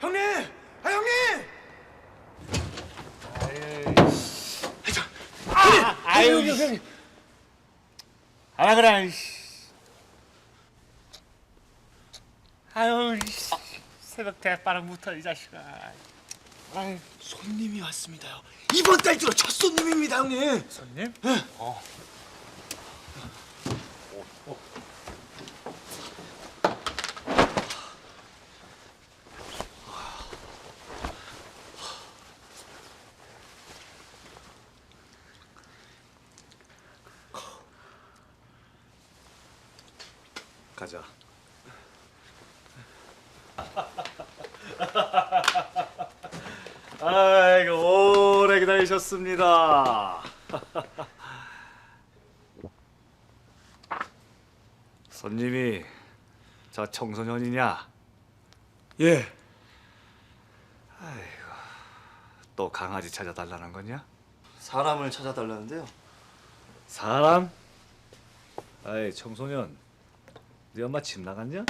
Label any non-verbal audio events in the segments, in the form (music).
형님! 아 형님! 아, 아유, 형님, 형님. 아 그래. 이씨. 아유, 이씨. 새벽 대바람부터 이 자식아. 아유, 손님이 왔습니다요. 이번 달 들어 첫 손님입니다, 형님. 손님? 어. 가자. (laughs) 아이고 오래 기다리셨습니다. (laughs) 손님이 저 청소년이냐? 예. 또 강아지 찾아달라는 거냐? 사람을 찾아달라는데요. 사람? 아이 청소년, 네 엄마 집 나갔냐?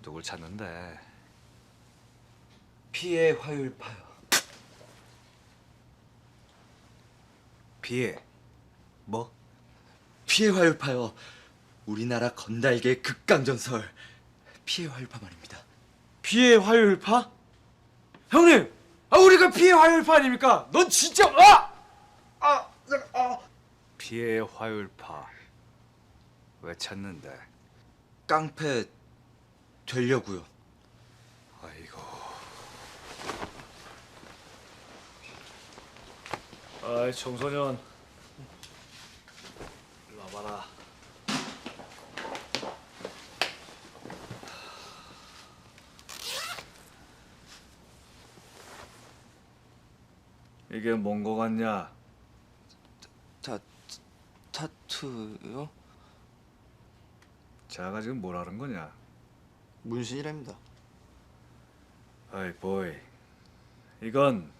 누굴 찾는데? 피해 화율 파요. 비에 뭐? 피해 화율 파요. 우리나라 건달계 극강 전설 피해 화율 파 말입니다. 피해 화요일파? 형님! 아 우리가 피해 화요일파 아닙니까? 넌 진짜 아! 아, 아. 피해 화율 파 왜 찾는데? 깡패 되려고요. 아이고. 아이 청소년. 일로 와봐라. 이게 뭔 거 같냐? 타 타투요? 자가 지금 뭘 하는 거냐? 문신이랍니다. 아이 보이. 이건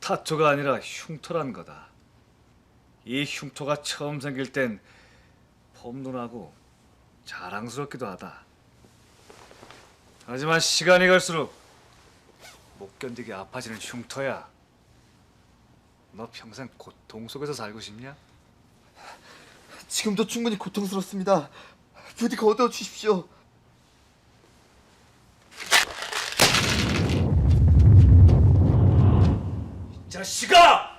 타투가 아니라 흉터란 거다. 이 흉터가 처음 생길 땐 폼눈하고 자랑스럽기도 하다. 하지만 시간이 갈수록 못 견디게 아파지는 흉터야. 너 평생 고통 속에서 살고 싶냐? 지금도 충분히 고통스럽습니다. 부디 거두어 주십시오. 자식아!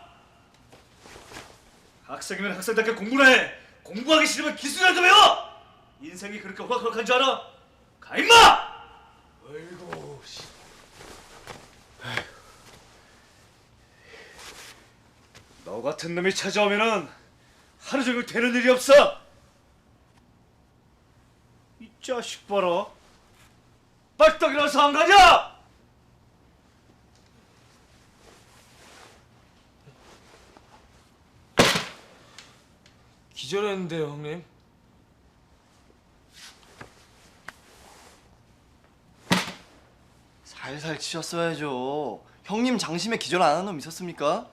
학생이면 학생답게 공부나 해. 공부하기 싫으면 기술이라도 배워. 인생이 그렇게 호락호락한 줄 알아? 가 임마! 아이고 씨. 너 같은 놈이 찾아오면은 하루 종일 되는 일이 없어. 이 자식 봐라. 빨떡 일어나서 안 가냐? 기절했는데요, 형님. 살살 치셨어야죠. 형님 장심에 기절 안 하는 놈 있었습니까?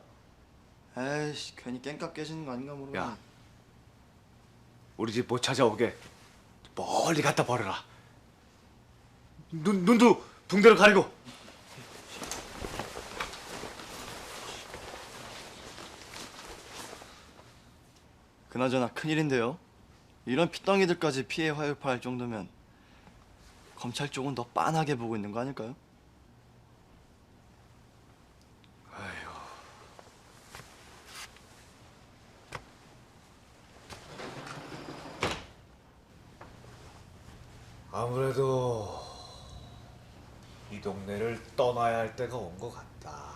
에이씨 괜히 깽값 깨지는 거 아닌가 모르겠네. 야. 우리 집 못 찾아오게 멀리 갖다 버려라. 눈 눈도 붕대로 가리고. 그나저나 큰일인데요. 이런 피덩이들까지 피해 화율파 할 정도면 검찰 쪽은 더 빤하게 보고 있는 거 아닐까요? 아무래도 이 동네를 떠나야 할 때가 온 것 같다.